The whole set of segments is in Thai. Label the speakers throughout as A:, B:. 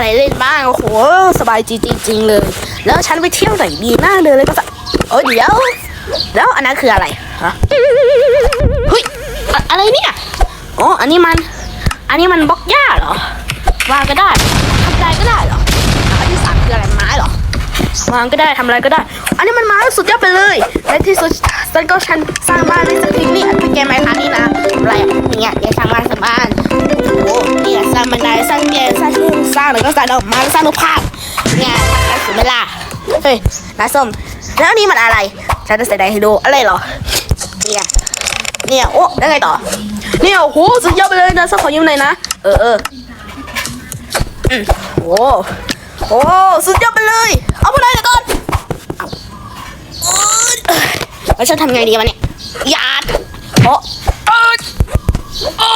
A: อะไรเล่นบ้างโอ้โหสบายจริงๆเลย แล้วฉันไปเที่ยวไหนดีหน้าเดินเลยก็จะโอ้เดี๋ยวแล้วอันนั้นคืออะไรฮะเฮ้ยอะอะไรเนี่ยอ๋ออันนี้มัน อันนี้มันบล็อกหญ้าเหรอวางก็ได้ทำอะไรก็ได้เหรออันที่สามคืออะไรไม้เหรอวางก็ได้ทำอะไรก็ได้ อันนี้มันไม้สุดยอดไปเลยในที่สุดฉันก็ฉันสร้างบ้านในสักทีนี่เป็นเกมไม้ค้านี่นะอะไรอะเนี่ยเนี่ยสร้างบ้านสร้างบ้านโอ้โหเนี่ยสร้างบันไดสร้างเตียง ร้างเครื่องสางแล้วก็สร้างดอกไม้สร้างรูปภาพเนี่ยทำงานสุเวลาเฮ้ยน้าส้มแล้วนี่มันอะไรฉันจะแสดงให้ดูอะไรเหรอเนี่ยเนี่ยโอ้แล้วไงต่อเนี่ยโอ้โหสุดยอดไปเลยนะส้มขอยืมหน่อยนะเออเออโอ้โอ้สุดยอดไปเลย เอาไปเลยเดี๋ยก่อนเอาแล้วฉันทำไงดีวะเนี่ยหยาดโอ้เอ้ยโอ้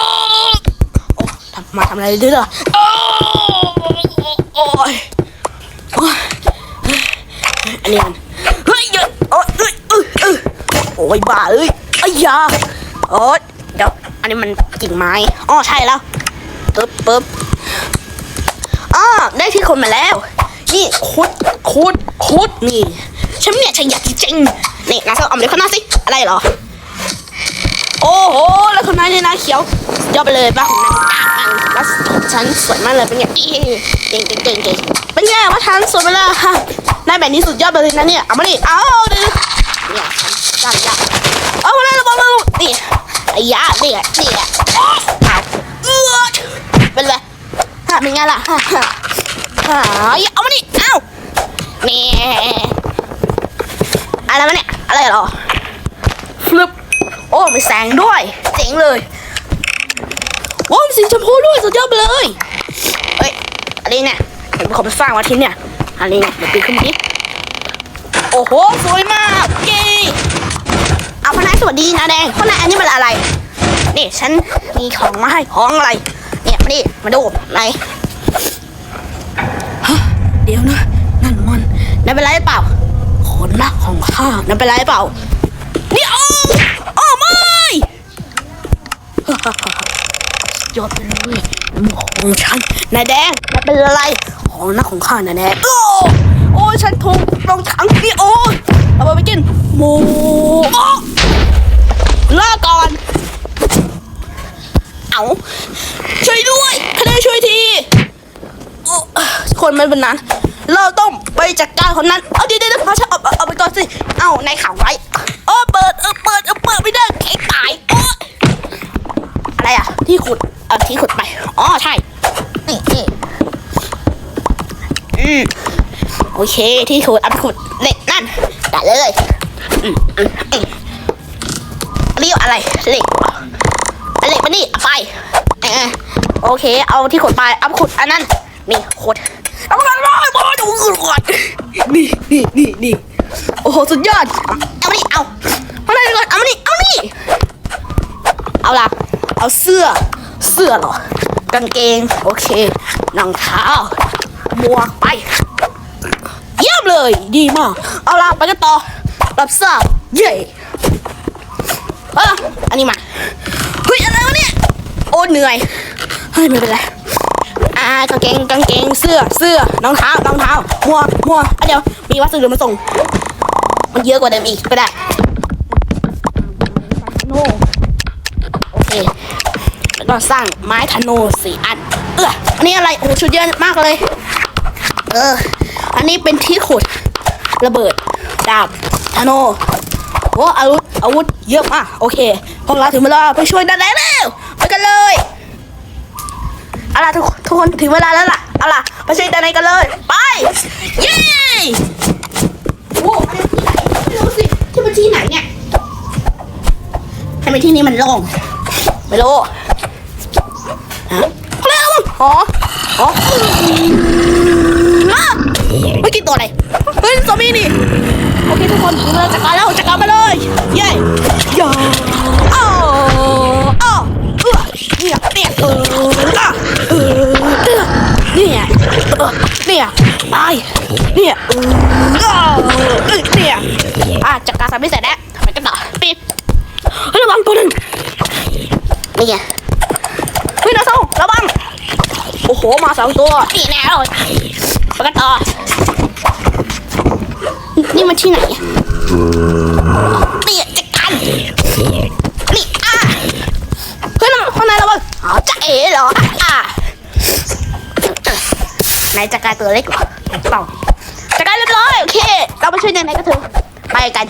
A: โอ้ทำมาทำอะไรด้วยเหรอ โอ้ยอันนี้มันเฮ้ยเยอะโอ้ยเอ้ยเอ้ยเอ้ยโอ้ยบ้าเอ้ยไอ้ยาโอ้ยเดี๋ยวอันนี้มันกิ่งไม้อ๋อใช่แล้วปึ๊บปึ๊บอ๋อได้ที่คนมาแล้ว นี่คุดคุดคุดนี่ฉันเนี่ยฉันอยากจริงนี่นาเซลเอามาเลยข้างหน้าสิอะไรเหรอ โอ้โห แล้วคนนั้นเนี่ยนะเขียว ยอดไปเลยบ้าของนางแล้วฉันสวยมากเลยเป็นไงเก่งเก่งเก่งเก่งเป็นไงว่าฉันสวยไปแล้วฮะนายแบบนี้สุดยอดไปเลยนะเนี่ย เอามาดิเอาดิเนี่ยฉันจ้างยากเอามาเลยระวังระวังนี่ไอ้ยาเนี่ยเนี่ยเอาเอือเป็นไรฮะเป็นไงล่ะฮ่าฮ่าฮ่าเอามาดิเอ้านี่อะไรวะเนี่ยอะไรหรอ มีแสงด้วย เจ๋งเลยว้าวมีสีชมพูด้วยสุดยอดไปเลยเฮ้ยอันนี้เนี่ยเห็นเขาไปสร้างมาที่เนี่ยอันนี้เนี่ยเดี๋ยวปีนขึ้นมาดิโอ้โหสวยมากเย้เอาพนักสวัสดีนะแดงพนักอันนี้มันอะไรนี่ฉันมีของมาให้ของอะไร เนี่ยมานี่มาดูไหนฮะเดี๋ยวนะนั่นมันนั่นเป็นไรเปล่าคนรักของข้านั่นเป็นไรเปล่าเดี๋ยวโอ้ไม่ ยอดไปเลยน้ำของฉันนายแดงนั่เป็นอะไรของนักของข้านายแดงโอ้โอ้ยฉันถูกลงถังนี่โอ้ยเอาไปกินหมูโอ้ลาก่อน เอาช่วยด้วยทะเลช่วยทีคนไมันเป็นนั้น เราต้องไปจัดการคนนั้น เอาดีๆนะพาฉันเอาเอาไปก่อนสิ เอาในข่าวไว้เออเปิดเออเปิดเออเปิดไม่ได้แข็งตายโอ๊ยอะไรอะ ที่ขุด ที่ขุดไป อ๋อ ใช่ นี่นี่อืมโอเค ที่ขุดเอาไปขุดเหล็กนั่นได้เลยอืมอืมอืมเรียกอะไรเหล็กเอาเหล็กมานี่ไปเออโอเค เอาที่ขุดไปเอาขุดอันนั้นนี่ขุดเอามันร้อยบอลดูขุดนี่นี่นี่นี่โอ้โหสุดยอด เอามานี่เอามาเลยก่อนเอามานี่เอานี่เอาล่ะ เอาเสื้อ เสื้อหรอกางเกง โอเครองเท้าหมวกไป เยี่ยมเลย ดีมาก เอาล่ะไปกันต่อ รับทราบเย้เอออันนี้มา เฮ้ย อะไรวะเนี่ย โอ้เหนื่อย เฮ้ย ไม่เป็นไรอ่ากางเกงกางเกงเสื้อเสื้อรองเท้ารองเท้าหมวกหมวกอะเดี๋ยว มีวัสดุมาส่ง มันเยอะกว่าเดิมอีกก็ได้โนโอเค แล้วก็สร้างไม้ธนูสี่อัน เอออันนี้อะไร โอ้ชุดเยอะมากเลย เออ อันนี้เป็นที่ขุด ระเบิด ดาบธนูโอ้อาวุธ อาวุธเยอะมาก โอเค พวกเราถึงเวลาไปช่วยดันแล้ว ไปกันเลยเอาล่ะทุกทุกคนถึงเวลาแล้วล่ะเอาล่ะไปช่วยดันกันเลย ไป เย้โอ้อันนี้ที่ไหนไม่รู้สิที่มันที่ไหนเนี่ยทำไมที่นี้มันโล่งไม่รู้ เร็วอ๋ออ๋ออ้าวเมื่อกี้ตัวอะไรเฮ้ยซอมบี้นี่โอเคทุกคนเวลาจัดการแล้วจัดการมาเลยเย้ย่าอ้าวอ้าวเอเนี่ยเนี่ยเออเออเนี่ยเนี่ยไปเนี่ยเออเออเนี่ยอะจัดการซอมบี้เสร็จแล้วทำไมกันต่อปิดเฮ้ยระวังตัวหนึ่งนี่ไง เฮ้ยนาโซ่ระวัง โอ้โห มาสองตัว นี่แน่เราไปกันต่อ นี่มันที่ไหนอะนี่จัดการนี่อะเฮ้ยนั่นข้างในเราบ้างอ๋อจะเอ๋เหรออะนายจัดการตัวเล็กเหรอต้องจัดการเรียบร้อย โอเค เราไปช่วยนายกันเถอะไปกัน